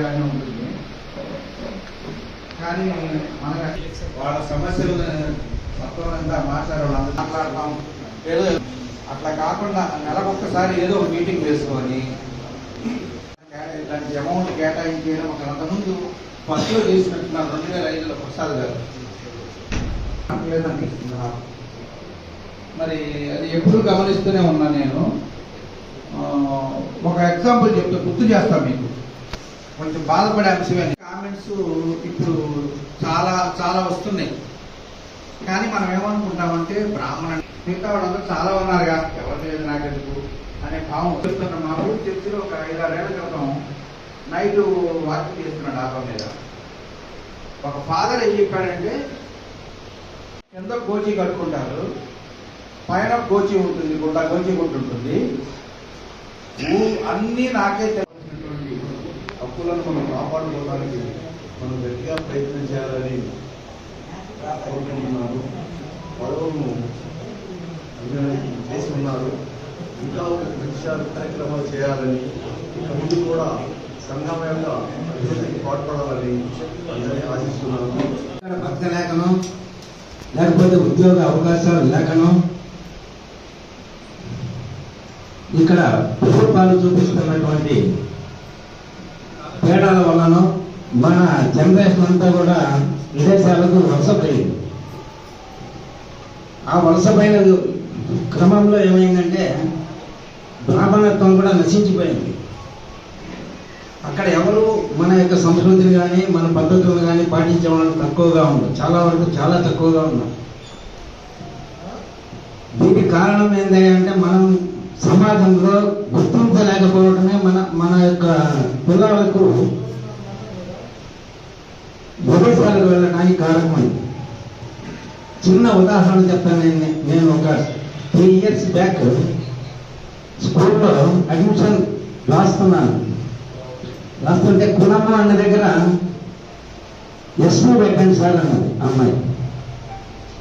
గానే ఉంటుంది. కానీ మన వాళ్ళ సమస్యలు సత్వరంగా అంతా మాట్లాడే మాట్లాడతాం ఏదో అట్లా కాకుండా నెలకొక్కసారి ఏదో ఒక మీటింగ్ వేసుకొని ఇలాంటి అమౌంట్ కేటాయించడం ఒక అంతకుముందు ఫస్ట్లో చేసినట్టున్నారు. రెండు వేల ఐదులో ప్రసాద్ గారు. లేదనిపిస్తుంది? మరి అది ఎప్పుడు గమనిస్తూనే ఉన్నా నేను. ఒక ఎగ్జాంపుల్ చెప్తే గుర్తు చేస్తాను మీకు. కొంచెం బాధపడే అంశమే కామెంట్స్ ఇప్పుడు చాలా చాలా వస్తున్నాయి. కానీ మనం ఏమనుకుంటామంటే బ్రాహ్మణ మిగతా వాళ్ళందరూ చాలా ఉన్నారుగా. ఎవరు లేదు నాకెందుకు? అనే భావం చెప్తున్నా మా ఊరు చర్చిలో ఒక ఐదారేళ్ళ క్రితం నైట్ వాకింగ్ చేస్తున్నాడు డాబా మీద. ఒక ఫాదర్ ఏం చెప్పాడంటే కింద గోచి కట్టుకుంటారు పైన గోచి ఉంటుంది గుండా గోచి గుంటుంటుంది అన్నీ నాకే హక్కులను మనం కాపాడుకోవడానికి మనం గట్టిగా ప్రయత్నం చేయాలని కోరుకుంటున్నాను. పదవులను చేసి ఉన్నారు. ఇంకా ఒక మంచి కార్యక్రమాలు చేయాలని ఇక ముందు కూడా సంఘం యొక్క అభివృద్ధికి పాటుపడాలని అందరినీ ఆశిస్తున్నాను. ఇక్కడ భక్త లేఖనం లేకపోతే ఉద్యోగ అవకాశాలు లేఖనం. ఇక్కడ ప్రభుత్వాలు చూపిస్తున్నటువంటి తేడాల వలన మన జనరేషన్ అంతా కూడా విదేశాలకు వలసపోయింది. ఆ వలసపోయిన క్రమంలో ఏమైందంటే బ్రాహ్మణత్వం కూడా నశించిపోయింది. అక్కడ ఎవరు మన యొక్క సంస్కృతిని కానీ మన పద్ధతులను కానీ పాటించే వాళ్ళు తక్కువగా ఉన్నారు చాలా వరకు చాలా తక్కువగా ఉన్నారు దీనికి కారణం ఏంటంటే మనం సమాజంలో గుర్తించలేకపోవడమే మన మన యొక్క పిల్లలకు విదేశాలకు వెళ్ళడానికి కారణమైంది చిన్న ఉదాహరణ చెప్తాను నేను ఒక త్రీ ఇయర్స్ బ్యాక్ స్కూల్లో అడ్మిషన్ రాస్తున్నాను. రాస్తుంటే కులమ్మ అన్న దగ్గర ఎస్పీ పెట్టండి సార్ అన్నది అమ్మాయి.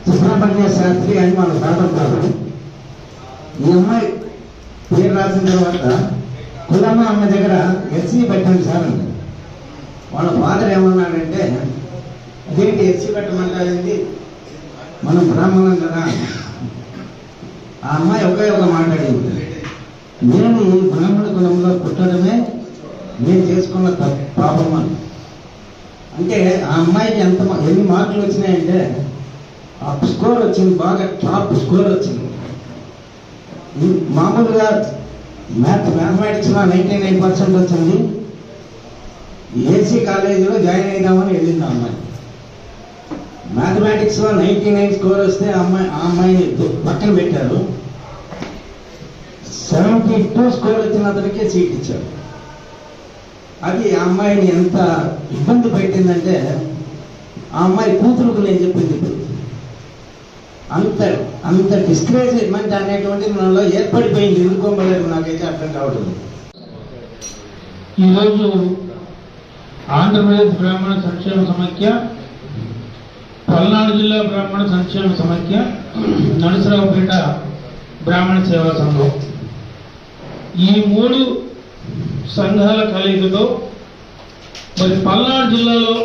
సుబ్రహ్మణ్య శాస్త్రి అని మన కాదు ఈ అమ్మాయి పేరు రాసిన తర్వాత కులమ్మ అమ్మ దగ్గర ఎస్సీ పెట్టండి సార్ వాళ్ళ ఫాదర్ ఏమన్నాడంటే అదేంటి ఎస్సీ పెట్టమంటారండి మనం బ్రాహ్మణం కదా. ఆ అమ్మాయి ఒకే ఒక మాట్లాడింది నేను బ్రాహ్మణ కులంలో పుట్టడమే నేను చేసుకున్న పాపం అని. అంటే ఆ అమ్మాయికి ఎంత ఎన్ని మార్కులు వచ్చినాయంటే ఆ స్కోర్ వచ్చింది బాగా టాప్ స్కోర్ వచ్చింది. మామూలుగా మ్యాథ్ మ్యాథమెటిక్స్లో నైంటీ నైన్ పర్సెంట్ వచ్చింది. ఏసీ కాలేజీలో జాయిన్ అయిదామని వెళ్ళింది అమ్మాయి. మ్యాథమెటిక్స్లో నైంటీ నైన్ స్కోర్ వస్తే అమ్మాయి ఆ అమ్మాయిని పక్కన పెట్టారు. సెవెంటీ టూ స్కోర్ వచ్చిన అతనికే సీట్ ఇచ్చారు. అది ఆ అమ్మాయిని ఎంత ఇబ్బంది పెట్టిందంటే ఆ అమ్మాయి కూతురుకు నేను చెప్పింది ఇప్పుడు. అంత అంత డిస్కరేజ్మెంట్ అనేటువంటిది మనలో ఏర్పడిపోయింది. ఎదుర్కోలేదు నాకైతే అర్థం కావట్లేదు. ఈరోజు ఆంధ్రప్రదేశ్ బ్రాహ్మణ సంక్షేమ సమైక్య పల్నాడు జిల్లా బ్రాహ్మణ సంక్షేమ సమైక్య నరసరావుపేట బ్రాహ్మణ సేవా సంఘం. ఈ మూడు సంఘాల కలయికతో మరి పల్నాడు జిల్లాలో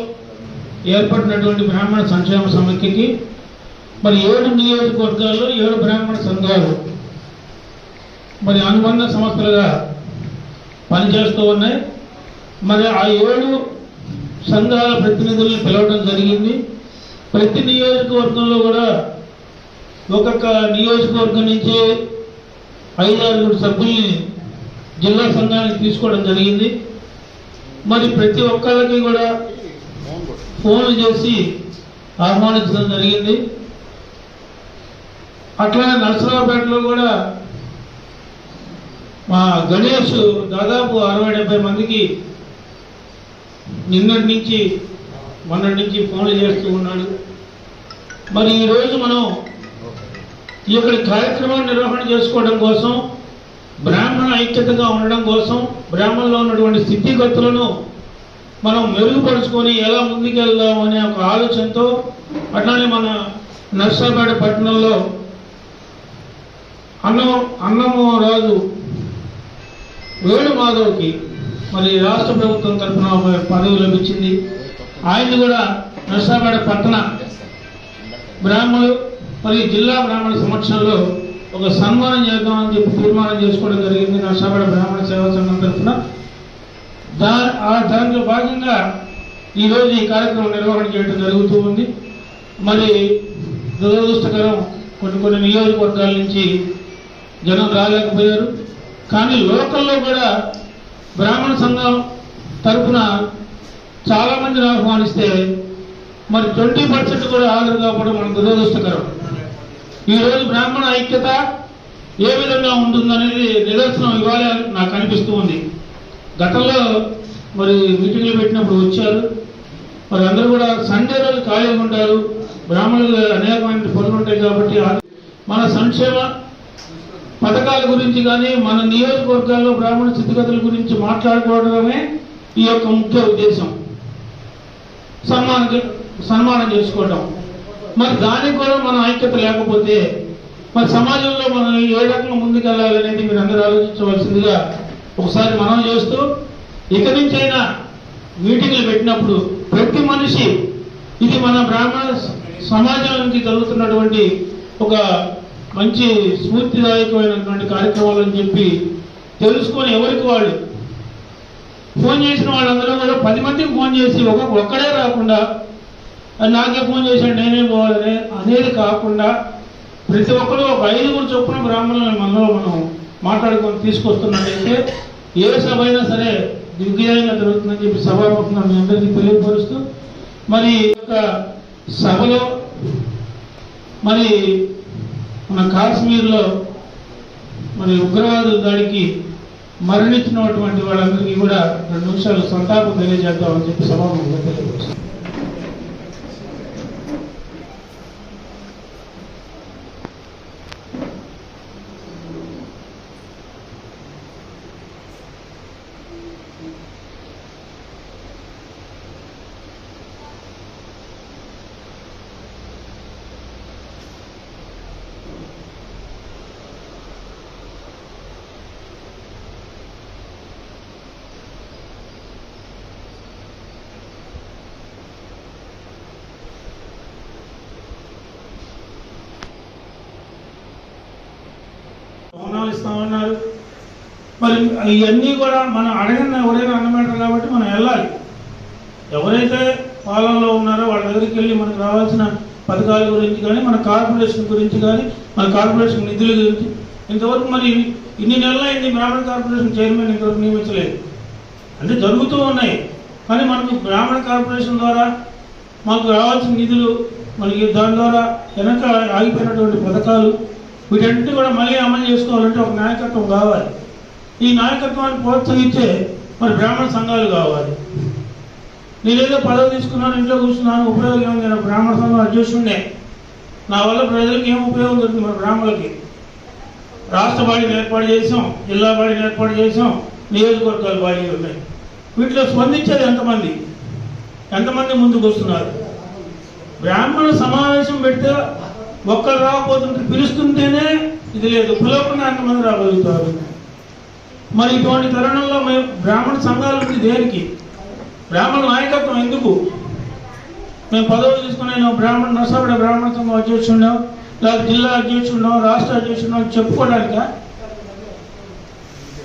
ఏర్పడినటువంటి బ్రాహ్మణ సంక్షేమ సమైక్యకి మరి ఏడు నియోజకవర్గాల్లో ఏడు బ్రాహ్మణ సంఘాలు మరి అనుబంధ సంస్థలుగా పనిచేస్తూ ఉన్నాయి. మరి ఆ ఏడు సంఘాల ప్రతినిధులను పిలవడం జరిగింది. ప్రతి నియోజకవర్గంలో కూడా ఒక్కొక్క నియోజకవర్గం నుంచి ఐదారుగురు సభ్యుల్ని జిల్లా సంఘానికి తీసుకోవడం జరిగింది. మరి ప్రతి ఒక్కరికి కూడా ఫోన్లు చేసి ఆహ్వానించడం జరిగింది. అట్లానే నరసరావుపేటలో కూడా మా గణేష్ దాదాపు అరవై డెబ్బై మందికి నిన్నటి నుంచి మొన్నటి నుంచి ఫోన్లు చేస్తూ ఉన్నాడు. మరి ఈరోజు మనం ఈ యొక్క కార్యక్రమాన్ని నిర్వహణ చేసుకోవడం కోసం బ్రాహ్మణ ఐక్యతగా ఉండడం కోసం బ్రాహ్మణలో ఉన్నటువంటి స్థితిగతులను మనం మెరుగుపరుచుకొని ఎలా ముందుకెళ్దాం అనే ఒక ఆలోచనతో అట్లానే మన నర్సాపేట పట్టణంలో అన్నం అన్నము రాజు వేణుమాధవ్కి మరి రాష్ట్ర ప్రభుత్వం తరఫున పదవి లభించింది. ఆయన కూడా నర్సాపేట పట్టణ బ్రాహ్మణులు మరియు జిల్లా బ్రాహ్మణ సమక్షంలో ఒక సన్మానం చేద్దామని చెప్పి తీర్మానం చేసుకోవడం జరిగింది నర్సాపేట బ్రాహ్మణ సేవా సంఘం తరఫున. దా ఆ దాంట్లో భాగంగా ఈరోజు ఈ కార్యక్రమం నిర్వహణ చేయడం జరుగుతూ ఉంది. మరి దురదృష్టకరం కొన్ని కొన్ని నియోజకవర్గాల నుంచి జనం రాలేకపోయారు. కానీ లోకల్లో కూడా బ్రాహ్మణ సంఘం తరఫున చాలా మందిని ఆహ్వానిస్తే మరి ట్వంటీ పర్సెంట్ కూడా హాజరు కావడం మన దురదృష్టకరం. ఈరోజు బ్రాహ్మణ ఐక్యత ఏ విధంగా ఉంటుందనేది నిదర్శనం ఇవాళ నాకు అనిపిస్తూ ఉంది. గతంలో మరి మీటింగ్లు పెట్టినప్పుడు వచ్చారు. మరి అందరూ కూడా సండే రోజు ఖాళీగా ఉంటారు. బ్రాహ్మణులు అనేకమైన పనులు ఉంటాయి కాబట్టి మన సంక్షేమ పథకాల గురించి కానీ మన నియోజకవర్గాల్లో బ్రాహ్మణ స్థితిగతుల గురించి మాట్లాడుకోవడమే ఈ యొక్క ముఖ్య ఉద్దేశం. సన్మానం సన్మానం చేసుకోవడం మరి దానికి కూడా మన ఐక్యత లేకపోతే మరి సమాజంలో మనం ఏ రకంగా ముందుకెళ్ళాలనేది మీరు అందరూ ఆలోచించవలసిందిగా ఒకసారి మనం చేస్తూ ఇక నుంచైనా మీటింగ్లు పెట్టినప్పుడు ప్రతి మనిషి ఇది మన బ్రాహ్మణ స- సమాజం నుంచి జరుగుతున్నటువంటి ఒక మంచి స్ఫూర్తిదాయకమైనటువంటి కార్యక్రమాలు అని చెప్పి తెలుసుకొని ఎవరికి వాళ్ళు? ఫోన్ చేసిన వాళ్ళందరూ కూడా పది మందికి ఫోన్ చేసి ఒక ఒక్కడే రాకుండా నాకే ఫోన్ చేశాడు నేనే పోవాలనే అనేది కాకుండా ప్రతి ఒక్కరు ఒక ఐదుగురు చొప్పున బ్రాహ్మణులను మనలో మనం మాట్లాడుకొని తీసుకొస్తున్నట్టయితే ఏ సభ అయినా సరే దిగ్విజయంగా జరుగుతుందని చెప్పి సభాముఖంగా మీ అందరికీ తెలియపరుస్తూ మరి ఒక యొక్క సభలో మరి మన కాశ్మీర్లో మరి ఉగ్రవాదుల దాడికి మరణించినటువంటి వాళ్ళందరికీ కూడా రెండు నిమిషాలు సంతాపం తెలియజేద్దామని చెప్పి సభాముఖంగా తెలియపరుస్తాం ఇవన్నీ కూడా మనం అడగని ఎవరైనా అన్నమాట కాబట్టి మనం వెళ్ళాలి. ఎవరైతే పాలనలో ఉన్నారో వాళ్ళ దగ్గరికి వెళ్ళి మనకు రావాల్సిన పథకాల గురించి కానీ మన కార్పొరేషన్ గురించి కానీ మన కార్పొరేషన్ నిధుల గురించి. ఇంతవరకు మరి ఇన్ని నెలలైంది బ్రాహ్మణ కార్పొరేషన్ చైర్మన్ ఇంతవరకు నియమించలేదు. అంటే జరుగుతూ ఉన్నాయి. కానీ మనకు బ్రాహ్మణ కార్పొరేషన్ ద్వారా మాకు రావాల్సిన నిధులు మనకి దాని ద్వారా వెనక ఆగిపోయినటువంటి పథకాలు వీటన్నిటి కూడా మళ్ళీ అమలు చేసుకోవాలంటే ఒక నాయకత్వం కావాలి. ఈ నాయకత్వాన్ని ప్రోత్సహించే మరి బ్రాహ్మణ సంఘాలు కావాలి. నేనేదో పదవి తీసుకున్నాను ఇంట్లో కూర్చున్నాను ఉపయోగం ఏమి నేను బ్రాహ్మణ సంఘం అధ్యక్షుడినే నా వల్ల ప్రజలకు ఏం ఉపయోగం దొరుకుతుంది మన బ్రాహ్మణులకి. రాష్ట్ర బాడీని ఏర్పాటు చేసాం జిల్లా బాడీని ఏర్పాటు చేసాం నియోజకవర్గాల బాడీలు ఉన్నాయి. వీటిలో స్పందించేది ఎంతమంది? ఎంతమంది ముందుకు వస్తున్నారు? బ్రాహ్మణ సమావేశం పెడితే ఒక్కరు రాకపోతుంటే పిలుస్తుంటేనే ఇది లేదు. పిలవకుండా ఎంతమంది రాగలుగుతారు? మరి ఇటువంటి తరుణంలో మేము బ్రాహ్మణ సంఘాల నుంచి దేనికి? బ్రాహ్మణ నాయకత్వం ఎందుకు? మేము పదవులు తీసుకుని నేను బ్రాహ్మణ నర్సాపేట బ్రాహ్మణ సంఘం అధ్యక్షుడినాం లేదా జిల్లా అధ్యక్షుడినాం రాష్ట్ర అధ్యక్షుడినాం చెప్పుకోవడానిక?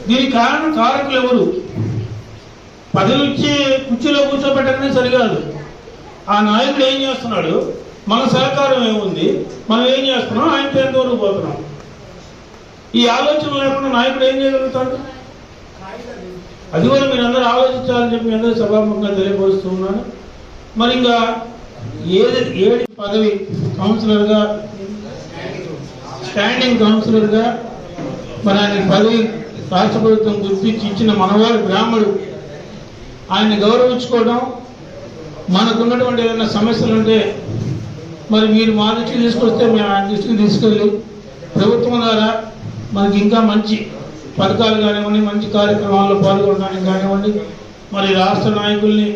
దీనికి కారణం కారకులు ఎవరు? పదవి ఇచ్చి కుర్చీలో కూర్చోబెట్టడమే సరికాదు. ఆ నాయకుడు ఏం చేస్తున్నాడు? మన సహకారం ఏముంది? మనం ఏం చేస్తున్నాం? ఆయన పేరు దూరం పోతున్నాం ఈ ఆలోచన లేకుండా నాయకుడు ఏం చేయగలుగుతాడు? అది కూడా మీరు అందరూ ఆలోచించాలని చెప్పి మీ అందరూ సభాముఖంగా తెలియపరుస్తూ ఉన్నాను. మరి ఇంకా ఏది ఏడి పదవి కౌన్సిలర్గా స్టాండింగ్ కౌన్సిలర్గా మరి ఆయన పదవి రాష్ట్ర ప్రభుత్వం గుర్తించి ఇచ్చిన మనవారి బ్రాహ్మడు ఆయన్ని గౌరవించుకోవడం మనకున్నటువంటి ఏదైనా సమస్యలు ఉంటే మరి మీరు మా దృష్టికి తీసుకొస్తే మేము ఆయన దృష్టికి తీసుకెళ్ళి ప్రభుత్వం ద్వారా మనకి ఇంకా మంచి పథకాలు కానివ్వండి మంచి కార్యక్రమాల్లో పాల్గొనడానికి కానివ్వండి మరి రాష్ట్ర నాయకుల్ని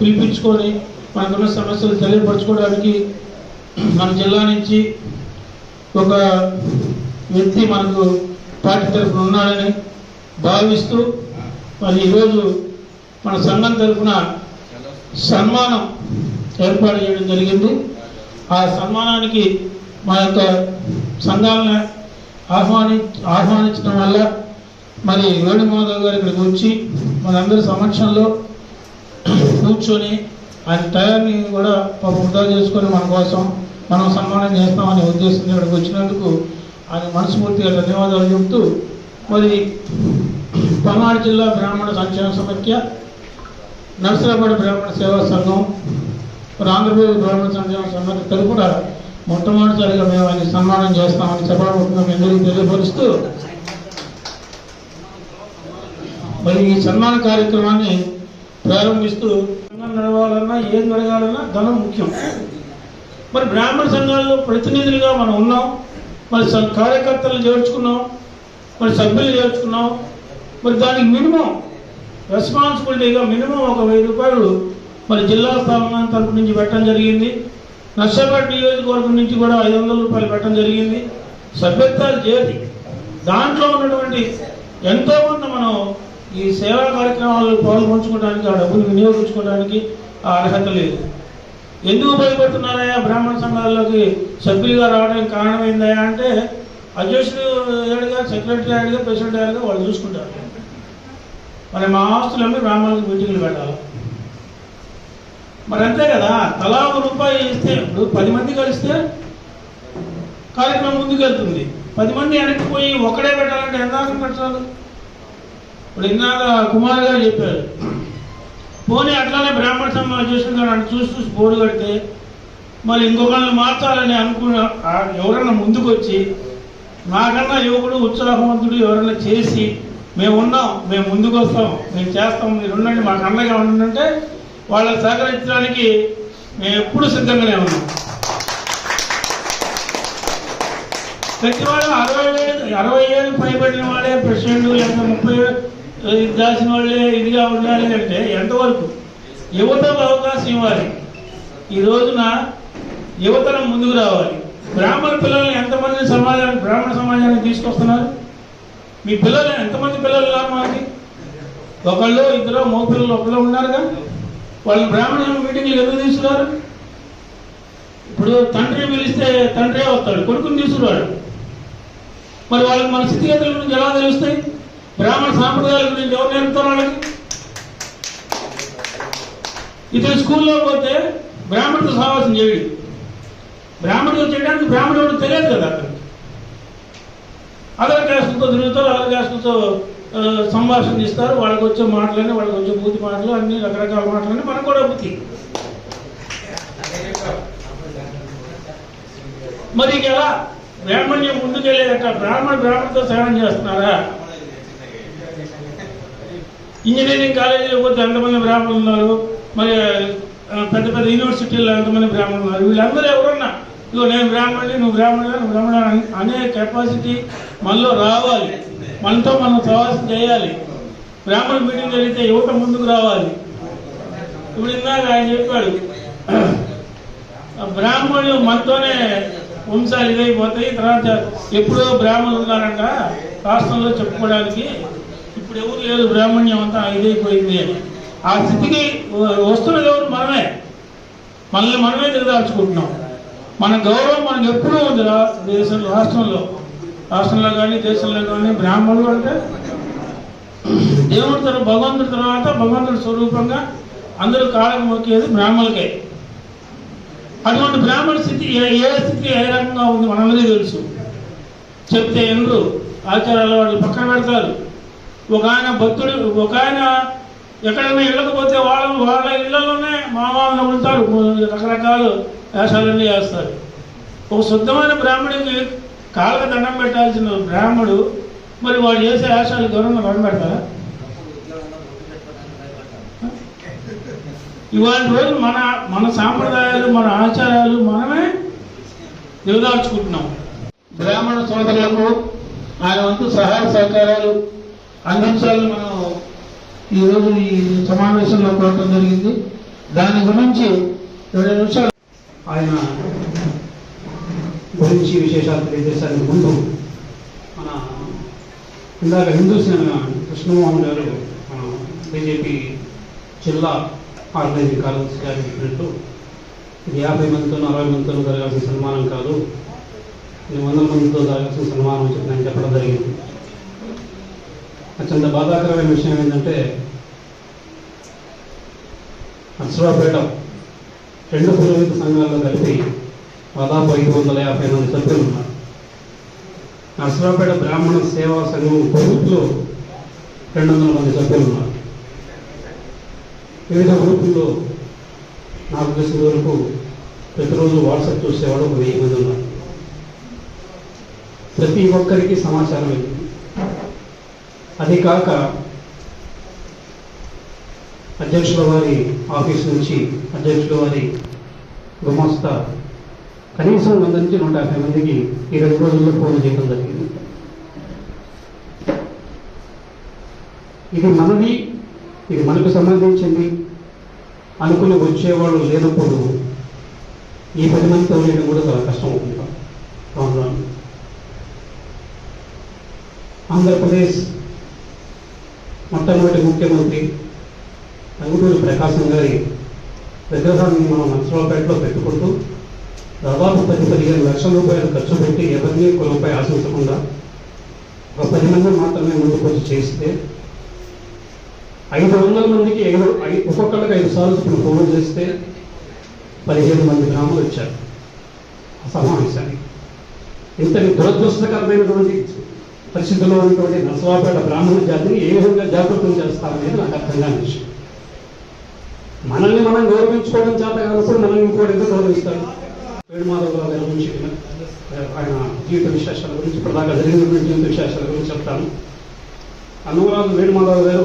పిలిపించుకొని మనకున్న సమస్యలు తెలియపరచుకోవడానికి మన జిల్లా నుంచి ఒక వ్యక్తి మనకు పార్టీ తరఫున ఉన్నాడని భావిస్తూ మరి ఈరోజు మన సంఘం తరఫున సన్మానం ఏర్పాటు చేయడం జరిగింది. ఆ సన్మానానికి మా యొక్క సంఘాలను ఆహ్వాని ఆహ్వానించడం వల్ల మరి వేణుమాధవ్ గారు ఇక్కడికి వచ్చి మనందరి సమక్షంలో కూర్చొని ఆయన టయాన్ని కూడా వృధా చేసుకొని మన కోసం మనం సన్మానం చేస్తామనే ఉద్దేశంతో ఇక్కడికి వచ్చినందుకు ఆయన మనస్ఫూర్తిగా ధన్యవాదాలు చెబుతూ మరి పల్నాడు జిల్లా బ్రాహ్మణ సంక్షేమ సమైక్య నర్సరాబాద్ బ్రాహ్మణ సేవా సంఘం ఆంధ్రప్రదేశ్ బ్రాహ్మణ సంక్షేమ సమైక్య తరపున మొట్టమొదటిసారిగా మేము ఆయన సన్మానం చేస్తామని సభాముఖంగా మీ అందరికీ తెలియపరుస్తూ మరి ఈ సన్మాన కార్యక్రమాన్ని ప్రారంభిస్తూ నడవాలన్నా ఏం నడవాలన్నా ధనం ముఖ్యం. మరి బ్రాహ్మణ సంఘాల్లో ప్రతినిధులుగా మనం ఉన్నాం. మరి కార్యకర్తలు చేర్చుకున్నాం. మరి సభ్యులు చేర్చుకున్నాం. మరి దానికి మినిమం రెస్పాన్సిబిలిటీగా మినిమం ఒక వెయ్యి రూపాయలు మరి జిల్లా స్థానం తరపు నుంచి పెట్టడం జరిగింది. నర్సాపేట నియోజకవర్గం నుంచి కూడా ఐదు వందల రూపాయలు పెట్టడం జరిగింది. సభ్యత్వాలు చేరి దాంట్లో ఉన్నటువంటి ఎంతో మనం ఈ సేవా కార్యక్రమాల్లో పాల్పంచుకోవడానికి ఆ డబ్బులు వినియోగించుకోవడానికి ఆ అర్హత లేదు. ఎందుకు భయపడుతున్నారయ్యా? బ్రాహ్మణ సంఘాల్లోకి సభ్యులుగా రావడానికి కారణం అంటే అధ్యక్షుడు ఏడుగా సెక్రటరీ ఏడుగా ప్రెసిడెంట్ ఏడుగా వాళ్ళు చూసుకుంటారు. మరి మా ఆస్తులన్నీ బ్రాహ్మణులకు మీటింగ్లు పెట్టాలి. మరి అంతే కదా తలా ఒక రూపాయి ఇస్తే ఇప్పుడు పది మంది కలిస్తే కార్యక్రమం ముందుకు వెళ్తుంది. పది మంది వెనక్కి పోయి ఒక్కడే పెట్టాలంటే ఎంత పెట్టాలి? ఇప్పుడు ఇందాక కుమార్ గారు చెప్పారు పోనీ అట్లానే బ్రాహ్మణ సమాజం చేసిన అంటే చూసి చూసి బోర్డు కడితే మరి ఇంకొకరిని మార్చాలని అనుకున్న ఎవరన్నా ఎవరైనా ముందుకు వచ్చి నాకన్నా యువకుడు ఉత్సాహవంతుడు ఎవరైనా చేసి మేము ఉన్నాం మేము ముందుకు వస్తాం మేము చేస్తాం మీరు ఉండండి మాకు అండగా ఉండంటే వాళ్ళని సహకరించడానికి మేము ఎప్పుడు సిద్ధంగానే ఉన్నాం ప్రతి వాళ్ళు అరవై వేలు అరవై ఏళ్ళు పైబడిన వాళ్ళే ప్రెసిడెంట్ ఎంత ముప్పై ఇది దాచిన వాళ్ళే ఇదిగా ఉండాలి అంటే ఎంతవరకు? యువతకు అవకాశం ఇవ్వాలి. ఈ రోజున యువతరం ముందుకు రావాలి. బ్రాహ్మణ పిల్లల్ని ఎంతమంది సమాజానికి బ్రాహ్మణ సమాజానికి తీసుకొస్తున్నారు? మీ పిల్లలు ఎంతమంది పిల్లలు ఉన్నారు మనకి ఒకళ్ళు ఇద్దరు మగ పిల్లలు ఒకళ్ళు ఉన్నారుగా? వాళ్ళు బ్రాహ్మణులు మీటింగ్లు ఎందుకు తీసుకున్నారు ఇప్పుడు తండ్రి పిలిస్తే తండ్రే వస్తాడు కొడుకుని తీసుకురాడు. మరి వాళ్ళకి మన స్థితిగతుల గురించి ఎలా తెలుస్తాయి? బ్రాహ్మణ సాంప్రదాయాల గురించి ఎవరు నేర్పుతారు వాళ్ళకి? ఇతను స్కూల్లో పోతే బ్రాహ్మణుడు సహవాసం చేయడు. బ్రాహ్మణుడు చేయడానికి బ్రాహ్మణుడు తెలియదు కదా అతనికి. అదర్ క్యాస్ట్లతో తిరుగుతారు అదర్ క్యాస్ట్లతో సంభాషణ చేస్తారు. వాళ్ళకి వచ్చే మాటలని వాళ్ళకి వచ్చే బూతి మాటలు అన్ని రకరకాల మాటలని మనకు కూడా బుద్ధి. మరి ఇక ఎలా? బ్రాహ్మణ్యం ముందుకెళ్ళేట బ్రాహ్మణ బ్రాహ్మణతో సేవన చేస్తున్నారా? ఇంజనీరింగ్ కాలేజీలో పోతే ఎంతమంది బ్రాహ్మణులు ఉన్నారు? మరి పెద్ద పెద్ద యూనివర్సిటీల్లో ఎంతమంది బ్రాహ్మణులు ఉన్నారు? వీళ్ళందరూ ఎవరన్నా? ఇదిగో నేను బ్రాహ్మణి నువ్వు బ్రాహ్మణుడు నువ్వు బ్రాహ్మణ అనే కెపాసిటీ మనలో రావాలి. మనతో మనం సవాసం చేయాలి. బ్రాహ్మణ మీటింగ్ జరిగితే యువత ముందుకు రావాలి. ఇప్పుడు ఇందాక ఆయన చెప్పాడు బ్రాహ్మణులు మనతోనే వంశాలు ఇదైపోతాయి తర్వాత ఎప్పుడో బ్రాహ్మణులు ఉన్నారంట రాష్ట్రంలో చెప్పుకోవడానికి. ఇప్పుడు ఎవరు లేదు బ్రాహ్మణ్యం అంతా ఇదైపోయింది. ఆ స్థితికి వస్తున్నది ఎవరు? మనమే. మనల్ని మనమే దిగదార్చుకుంటున్నాం మన గౌరవం మనకు ఎప్పుడూ ఉంది రా- రాష్ట్రంలో. రాష్ట్రంలో కానీ దేశంలో కానీ బ్రాహ్మణులు అంటే దేవుడి తర్వాత భగవంతుడి తర్వాత భగవంతుడి స్వరూపంగా అందరూ కాలం మొక్కేది బ్రాహ్మణులకే. అటువంటి బ్రాహ్మణ స్థితి ఏ ఏ స్థితి ఏ రకంగా ఉంది మనందరికీ తెలుసు. చెప్తే ఎందరు ఆచారాల వాళ్ళు పక్కన పెడతారు. ఒక ఆయన భక్తుడు ఒక ఆయన ఎక్కడైనా ఇళ్ళకపోతే వాళ్ళ వాళ్ళ ఇళ్ళలోనే మామాలను ఉంటారు రకరకాల వేషాలన్నీ వేస్తారు. ఒక శుద్ధమైన బ్రాహ్మణుడికి కాళ్ళ దండం పెట్టాల్సిన బ్రాహ్మడు మరి వాడు చేసే ఆశాలు గౌరవంగా దండం పెడతారా? ఇవాళ రోజు మన మన సాంప్రదాయాలు మన ఆచారాలు మనమే నిలదార్చుకుంటున్నాం. బ్రాహ్మణ సోదరులకు ఆయన వంతు సహాయ సహకారాలు అందించాలని మనం ఈరోజు ఈ సమావేశంలో కోరటం జరిగింది. దాని గురించి రెండు నిమిషాలు ఆయన గురించి విశేషాలు తెలియజేశానికి ముందు మన ఇందాక హిందూ సేన కృష్ణమోహన్ గారు మన బీజేపీ జిల్లా ఆర్గనైజింగ్ కార్యదర్శి గారు చెప్పినట్టు ఇది యాభై మందితో అరవై మందితో జరగాల్సిన సన్మానం కాదు. ఇది వందల మందితో జరగాల్సిన సన్మానం అని చెప్పి నేను చెప్పడం జరిగింది. అత్యంత బాధాకరమైన విషయం ఏంటంటే నర్సరావుపేట రెండు పురోహిత సంఘాల్లో కలిపి దాదాపు ఐదు వందల యాభై మంది సభ్యులు ఉన్నారు. నర్సరావుపేట బ్రాహ్మణ సేవా సంఘం గ్రూప్లో రెండు వందల మంది సభ్యులు ఉన్నారు. వివిధ గ్రూపుల్లో నాకు తెలిసిన వరకు ప్రతిరోజు వాట్సాప్ చూసేవాడు ఒక వెయ్యి మంది ఉన్నారు. ప్రతి ఒక్కరికి సమాచారం వెళ్ళింది అది కాక అధ్యక్షుల వారి ఆఫీస్ నుంచి అధ్యక్షుల వారి గుమస్తా కనీసం వంద నుంచి నూట యాభై మందికి ఈ రెండు రోజుల్లో ఫోన్ చేయడం జరిగింది. ఇది మనది ఇది మనకు సంబంధించింది. అనుకుని వచ్చేవాళ్ళు లేనప్పుడు ఈ పది మందితో నేను కూడా చాలా కష్టం అవుతుంది. రాను ఆంధ్రప్రదేశ్ మొట్టమొదటి ముఖ్యమంత్రి టంగుటూరి ప్రకాశం గారి విగ్రహాన్ని మనం నర్సరావుపేటలో పెట్టుకుంటూ దాదాపు పది పదిహేను లక్షల రూపాయలు ఖర్చు పెట్టి ఎవరిని కులంపై ఆశించకుండా ఒక పది మంది మాత్రమే ముందుకు వచ్చి చేస్తే ఐదు వందల మందికి ఐదు ఒక్కొక్కరికి ఐదు సార్లు ఇప్పుడు ఫోన్ చేస్తే పదిహేను మంది గ్రాములు వచ్చారు సమావేశానికి. ఇంతటి దురదృష్టకరమైనటువంటి పరిస్థితుల్లో ఉన్నటువంటి నర్సరావుపేట బ్రాహ్మణ జాతిని ఏ విధంగా జాగృతం చేస్తారనేది నాకు అర్థం కాని విషయం. మనల్ని మనం గౌరవించుకోవడం చేత కానప్పుడు మనల్ని ఇంకోటి ఎందుకు గౌరవిస్తారు? వేణుమాధవరావు గారి గురించి ఆయన జీవిత విశేషాల గురించి ప్రధానంగా జరిగినటువంటి జీవిత విశేషాల గురించి చెప్తాను అన్నవరాజు వేణుమాధవ్ గారు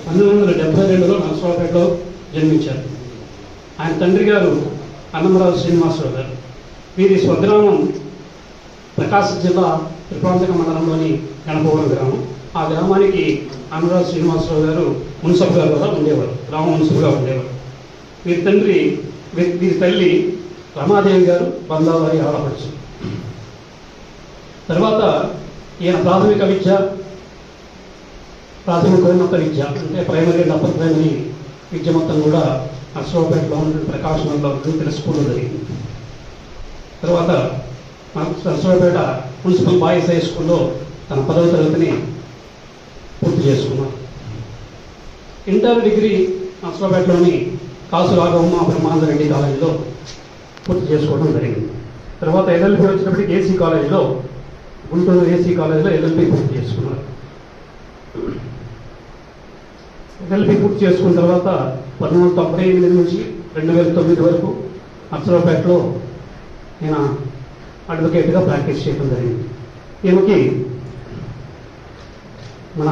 పంతొమ్మిది వందల డెబ్బై రెండులో నరసరావుపేటలో జన్మించారు ఆయన తండ్రి గారు అన్నమరాజు శ్రీనివాసరావు గారు వీరి స్వగ్రామం ప్రకాశం జిల్లా త్రిప్రాంతక మండలంలోని గణపవరం గ్రామం ఆ గ్రామానికి అన్నరాజు శ్రీనివాసరావు గారు మున్సబ్ గారు కూడా ఉండేవారు గ్రామ మున్సబ్గా ఉండేవారు వీరి తండ్రి వీరి తల్లి రమాదేవి గారు బందావారి ఆడపడుచు తర్వాత ఈయన ప్రాథమిక విద్య ప్రాథమికోన్నత విద్య అంటే ప్రైమరీ అండ్ అప్పర్ ప్రైమరీ విద్య మొత్తం కూడా నర్సరావుపేటలో ఉన్న ప్రకాశంలో జూపిల స్కూల్లో జరిగింది. తర్వాత నర్సరావుపేట మున్సిపల్ బాయ్స్ హై స్కూల్లో తన పదవ తరగతిని పూర్తి చేసుకున్నాను ఇంటర్ డిగ్రీ నర్సరావుపేటలోని కాసు రాఘవమ్మ బ్రహ్మానందరెడ్డి కాలేజీలో పూర్తి చేసుకోవడం జరిగింది. తర్వాత ఎల్ఎల్బి వచ్చినప్పటికీ ఏసీ కాలేజీలో గుంటూరు ఏసీ కాలేజీలో ఎల్ఎల్బి పూర్తి చేసుకున్నారు. ఎల్ఎల్బి పూర్తి చేసుకున్న తర్వాత పంతొమ్మిది వందల తొంభై ఎనిమిది నుంచి రెండు వేల తొమ్మిది వరకు నర్సరావుపేటలో ఈయన అడ్వకేట్గా ప్రాక్టీస్ చేయడం జరిగింది. ఈయనకి మన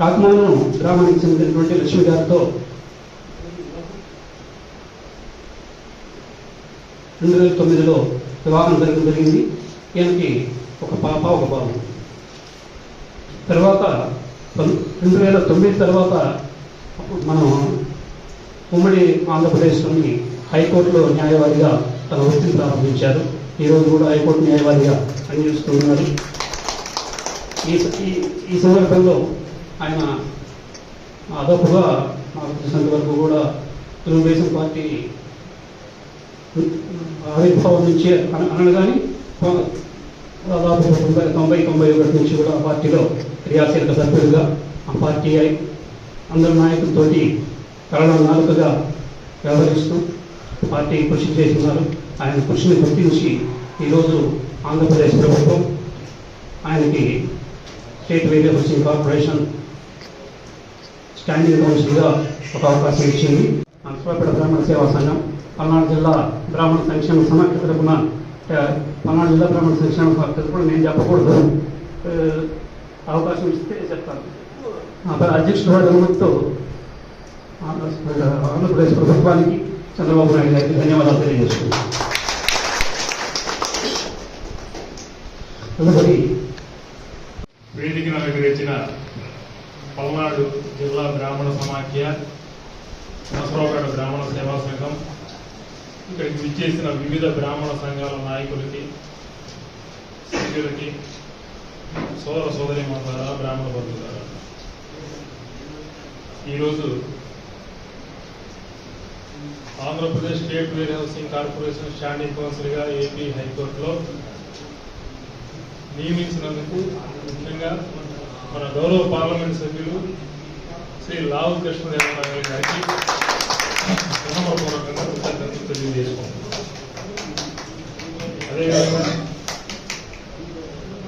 కాకమాను గ్రామానికి చెందినటువంటి లక్ష్మి గారితో రెండు వేల తొమ్మిదిలో వివాహం జరగడం జరిగింది. ఈయనకి ఒక పాప ఒక బాబు. తర్వాత రెండు వేల తొమ్మిది తర్వాత అప్పుడు మనం ఉమ్మడి ఆంధ్రప్రదేశ్లోని హైకోర్టులో న్యాయవాదిగా తన వృత్తిని ప్రారంభించారు. ఈరోజు కూడా హైకోర్టు న్యాయవాదిగా పనిచేస్తూ ఉన్నారు. ఈ- ఈ సందర్భంలో ఆయన అదొకగా మాకు తెలిసినంత వరకు కూడా తెలుగుదేశం పార్టీ ఆవిర్భావం నుంచి అనగానే దాదాపు తొంభై తొంభై తొంభై ఒకటి నుంచి కూడా ఆ పార్టీలో క్రియాశీలక సభ్యులుగా ఆ పార్టీ అందరి నాయకులతో కరణ నాలుకగా వ్యవహరిస్తూ పార్టీ కృషి చేస్తున్నారు. ఆయన కృషిని గుర్తించి ఈరోజు ఆంధ్రప్రదేశ్ ప్రభుత్వం ఆయనకి స్టేట్ వేరియబుల్ కార్పొరేషన్ స్టాండింగ్ కౌన్సిల్గా ఒక అవకాశం ఇచ్చింది. నర్సరావుపేట బ్రాహ్మణ సేవా సంఘం పల్నాడు జిల్లా బ్రాహ్మణ సంక్షేమ సమాఖ్య తరపున పల్నాడు జిల్లా బ్రాహ్మణ సంక్షేమ సమాఖ్య తరపున నేను చెప్పకూడదు. అవకాశం ఇస్తే చెప్తాను. ఆ అధ్యక్షుడు అనుమతితో ఆంధ్రప్రదేశ్ ప్రభుత్వానికి చంద్రబాబు నాయుడు గారికి ధన్యవాదాలు తెలియజేస్తున్నాను. తదుపరి వేదికను అలంకరించిన పల్నాడు జిల్లా బ్రాహ్మణ సమాఖ్య నసరావుపేట బ్రాహ్మణ సేవా సంఘం ఇక్కడికి విచ్చేసిన వివిధ బ్రాహ్మణ సంఘాల నాయకులకి సభ్యులకి సోదర సోదరి ద్వారా బ్రాహ్మణ బంధువులారా. ఈరోజు Andhra Pradesh state warehousing corporation standing కౌన్సిల్గా AP హైకోర్టులో నియమించినందుకు ముఖ్యంగా మన గౌరవ పార్లమెంట్ సభ్యులు శ్రీ లావు కృష్ణదేవరాయ గారికి వినమ్రపూర్వకంగా కృతజ్ఞతలు తెలియజేసుకుంటున్నాం. అదేవిధంగా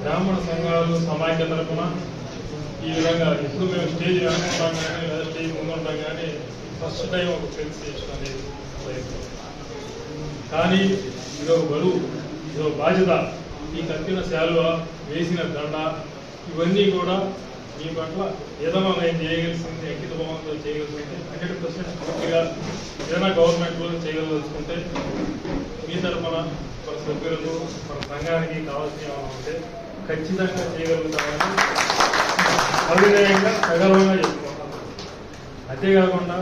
బ్రాహ్మణ సంఘాలు సమాఖ్య తరఫున ఈ విధంగా ఇప్పుడు మేము స్టేజ్ వెనుకుంటాం కానీ లేదా స్టేజ్ ముందుంటాం కానీ ఫస్ట్ టైం ఒక ఫ్లెక్స్ చేయడం అనేది ప్రయత్నం. కానీ ఇదొక బరువు ఇదో బాధ్యత. ఈ కట్టిన శాలువ వేసిన దండ ఇవన్నీ కూడా మీ పట్ల ఏదైనా నేను చేయగలిసింది అంకిత భావంతో చేయగలిసింది హండ్రెడ్ పర్సెంట్ పూర్తిగా ఏదైనా గవర్నమెంట్లో చేయగలుగుతుంటే మీ తరఫున మన సభ్యులకు మన సంఘానికి కావాల్సిన ఏమైనా ఉంటే ఖచ్చితంగా చేయగలుగుతామని అవినయంగా సగర్వంగా చెప్పుకుంటాం అంతేకాకుండా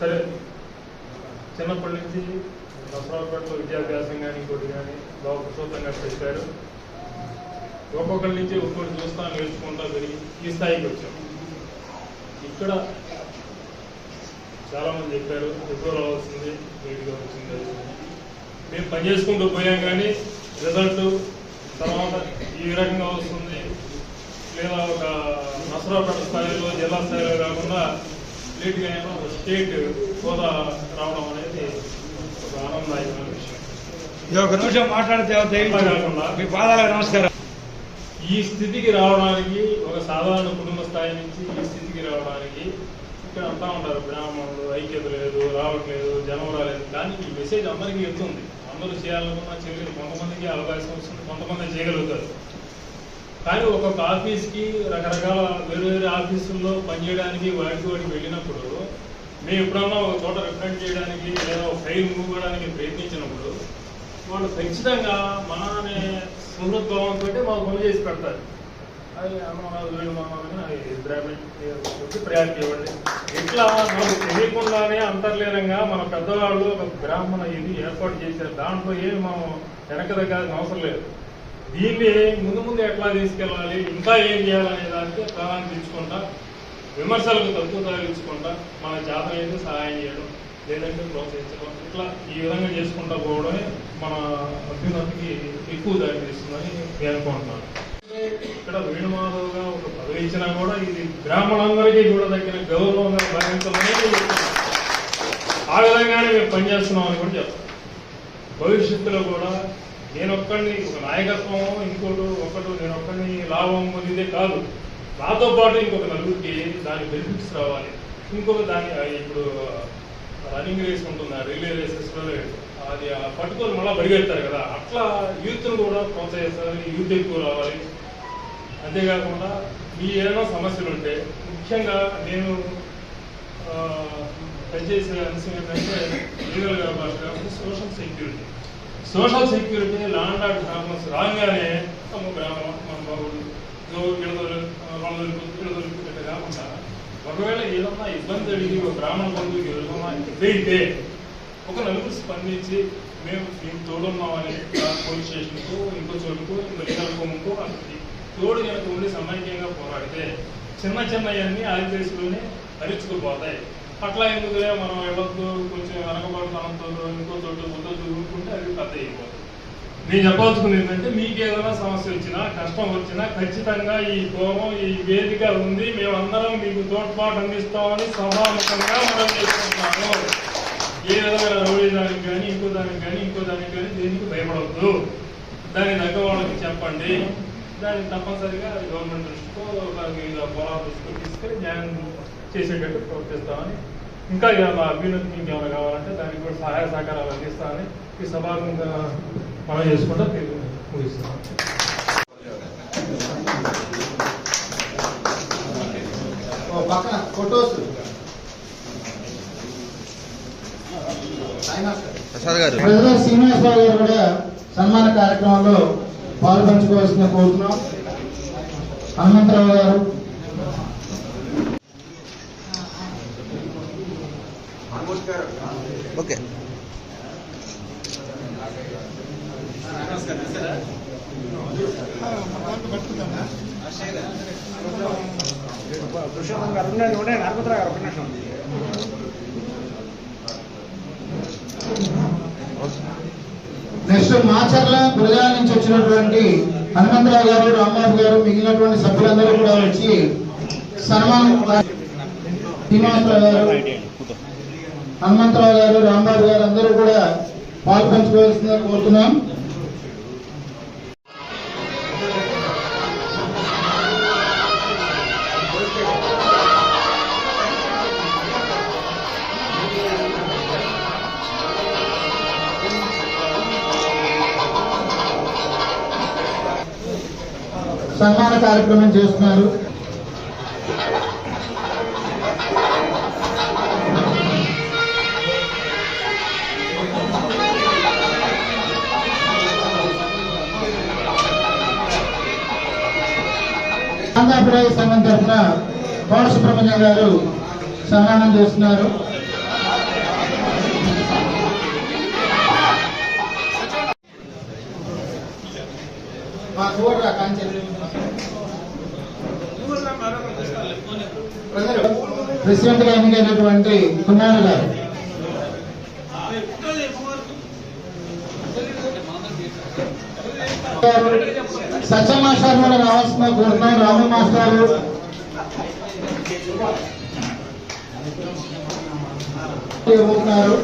సరే చిన్నప్పటి నుంచి దసరాపేటలో విద్యాభ్యాసం కానీ ఇంకోటి కానీ బాగా ప్రశుద్ధంగా చెప్పారు. ఒక్కొక్కరి నుంచి ఒక్కొక్కటి చూస్తా నేర్చుకుంటా పెరిగి ఈ స్థాయికి వచ్చాం. ఇక్కడ చాలా మంది చెప్పారు ఎక్కువ రావాల్సింది లేట్గా వచ్చింది. మేము పని చేసుకుంటూ పోయాం కానీ రిజల్ట్ తర్వాత ఈ రకంగా వస్తుంది. లేదా ఒక నసరాపేట స్థాయిలో జిల్లా స్థాయిలో కాకుండా లేట్గా అయినా ఒక స్టేట్ హోదా రావడం అనేది ఒక ఆనందదాయకమైన విషయం. ఇది ఒక నిమిషం మాట్లాడితే మీ పాదాలకు నమస్కారం. ఈ స్థితికి రావడానికి ఒక సాధారణ కుటుంబ స్థాయి నుంచి ఈ స్థితికి రావడానికి ఇక్కడ అంతా ఉంటారు. బ్రాహ్మణులు ఐక్యత లేదు రావట్లేదు జనం రాలేదు. కానీ ఈ మెసేజ్ అందరికీ వెళ్తుంది అందరూ చేయాలనుకున్న చేయలేదు కొంతమందికి అవకాశం వస్తుంది కొంతమంది చేయగలుగుతారు. కానీ ఒక్కొక్క ఆఫీస్కి రకరకాల వేరు వేరే ఆఫీసుల్లో పనిచేయడానికి వాటికి వాటికి వెళ్ళినప్పుడు మేము ఎప్పుడన్నా ఒక చోట రిప్రజెంట్ చేయడానికి లేదా ఒక ఫైల్ మూవ్ చేయడానికి ప్రయత్నించినప్పుడు వాళ్ళు ఖచ్చితంగా మన అనే స్మృద్భావంతో మాకు పనులు చేసి పెడతారు. అది అన్నమానాలు వీళ్ళు అది వచ్చి ప్రయారిటీ ఇవ్వండి. ఇట్లా మనకు తెలియకుండానే అంతర్లీనంగా మన పెద్దవాళ్ళు ఒక బ్రాహ్మణ ఇది ఏర్పాటు చేశారు. దాంట్లో ఏమి మనం వెనక అవసరం లేదు. దీన్ని ముందు ముందు ఎట్లా తీసుకెళ్ళాలి ఇంకా ఏం చేయాలనే దానికి ప్రాణాన్ని తెచ్చుకుంటా విమర్శలకు తక్కువ తగిలించుకుంటా మన జాతర సహాయం చేయడం. లేదంటే ప్రోత్సహించడం ఇట్లా ఈ విధంగా చేసుకుంటా పోవడమే మన అభ్యున్నతికి ఎక్కువ దారి తీస్తుందని నేను అనుకుంటున్నాను. ఇక్కడ వేణుమాధవ్గా ఒక పదవి ఇచ్చినా కూడా ఇది బ్రాహ్మణులందరికీ కూడా దగ్గర గౌరవంగా భావించాలని ఆ విధంగానే మేము పనిచేస్తున్నాం అని కూడా చెప్తాం భవిష్యత్తులో కూడా నేను ఒక్కడిని ఒక నాయకత్వం ఇంకోటి ఒకటి నేను ఒక్కడిని లాభం పొందిందే కాదు. నాతో పాటు ఇంకొక నలుగురికి దాని బెనిఫిట్స్ రావాలి. ఇంకొక దాని ఇప్పుడు రన్నింగ్ రేస్ ఉంటుంది? ఆ రిలే రేసెస్లో అది ఆ పట్టుకొని మళ్ళీ పరిగెడతారు కదా. అట్లా యూత్ను కూడా ప్రోత్సహిస్తారు. యూత్ ఎక్కువ రావాలి. అంతేకాకుండా మీ ఏదైనా సమస్యలు ఉంటే ముఖ్యంగా నేను పనిచేసే అంశం ఏంటంటే లీగల్గా భాషగా social security. Social security law and order problems రాగానే తమ గ్రామం మన బాబుడు విడదలు వాళ్ళకి విడదలు ఉంటారు. ఒకవేళ ఏదన్నా ఇబ్బంది అడిగి ఒక బ్రాహ్మణ బంధువుకి ఏదన్నా ఎదురైతే ఒక నలుగురు స్పందించి మేము మేము తోడున్నామని పోలీస్ స్టేషన్కు ఇంకో చోటుకు ఇంకో లీగల్ హోమ్కు అక్కడికి తోడు కనుక ఉండి సమైక్యంగా పోరాడితే చిన్న చిన్నవన్నీ ఆదిదేశంలోనే హరించుకుపోతాయి అట్లా ఎందుకులే మనం ఎవరితో కొంచెం వెనకబడతానంతో ఇంకో చోటు ముందు ఊరుకుంటే అది పెద్ద అయిపోతుంది నేను చెప్పాల్సుకుంది ఏంటంటే మీకు ఏదైనా సమస్య వచ్చినా కష్టం వచ్చినా ఖచ్చితంగా ఈ కోపం ఈ వేదిక ఉంది. మేమందరం మీకు తోడ్పాటు అందిస్తామని సభాముఖంగా మనం చేసుకుంటున్నాము ఏ విధమైన రౌడీ దానికి కానీ ఇంకో దానికి కానీ ఇంకో దానికి కానీ దేనికి భయపడవద్దు దాని తగ్గ వాళ్ళకి చెప్పండి. దాన్ని తప్పనిసరిగా గవర్నమెంట్ దృష్టితో వివిధ పొలాల దృష్టితో తీసుకెళ్ళి న్యాయం చేసేటట్టు ప్రవర్తిస్తామని. ఇంకా ఇక మా అభ్యున్నతికి ఇంకేమైనా కావాలంటే దానికి కూడా సహాయ సహకారాలు అందిస్తామని ఈ సభాముఖంగా మనం చేసుకుంటా ముగిస్తాం ఓ పక్కన ఫొటోస్. ప్రజలు శ్రీనివాసరావు గారు. కూడా సన్మాన కార్యక్రమంలో పాలు పంచుకోవాల్సిన కోరుతున్నాం. హనుమంతరావు గారు. ఓకే పురుషోత్తం గారు ఉండండి ఉండండి హనుమంతరావు గారు ఒక నిమిషం. నెక్స్ట్ మాచర్ల ప్రజల నుంచి వచ్చినటువంటి హనుమంతరావు గారు రాంబాబు గారు మిగిలినటువంటి సభ్యులందరూ కూడా వచ్చి సన్మానం గారు హనుమంతరావు గారు రాంబాబు గారు అందరూ కూడా పాల్పంచుకోవాల్సిందిగా కోరుతున్నాం. కార్యక్రమం చేస్తున్నారు. ఆంధ్రప్రదేశ్ సంఘం తరఫున కోట సుబ్రహ్మణ్యం గారు సన్మానం చేస్తున్నారు. మా చూడరా కాంచెలు ప్రెసిడెంట్గా ఎన్నికైనటువంటి కుమార్ గారు. సత్య మాస్టర్ కూడా రావాల్సిన కోరుతున్నాం. రాము మాస్టర్. ఇవ్వబోతున్నారు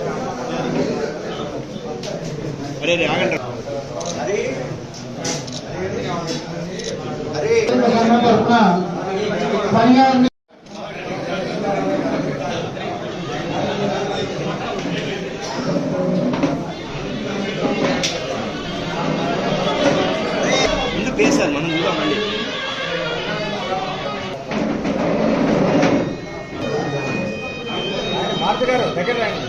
ముందు పేసారు మనం చూద్దాం మళ్ళీ. మారుతి గారు దగ్గర రండి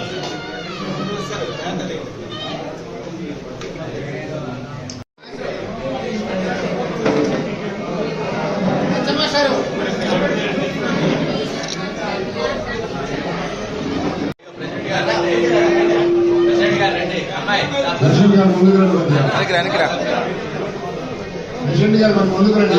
దర్శన్ గారు ముందుకు రండి వెనక్కి రా. ముందుకు రండి.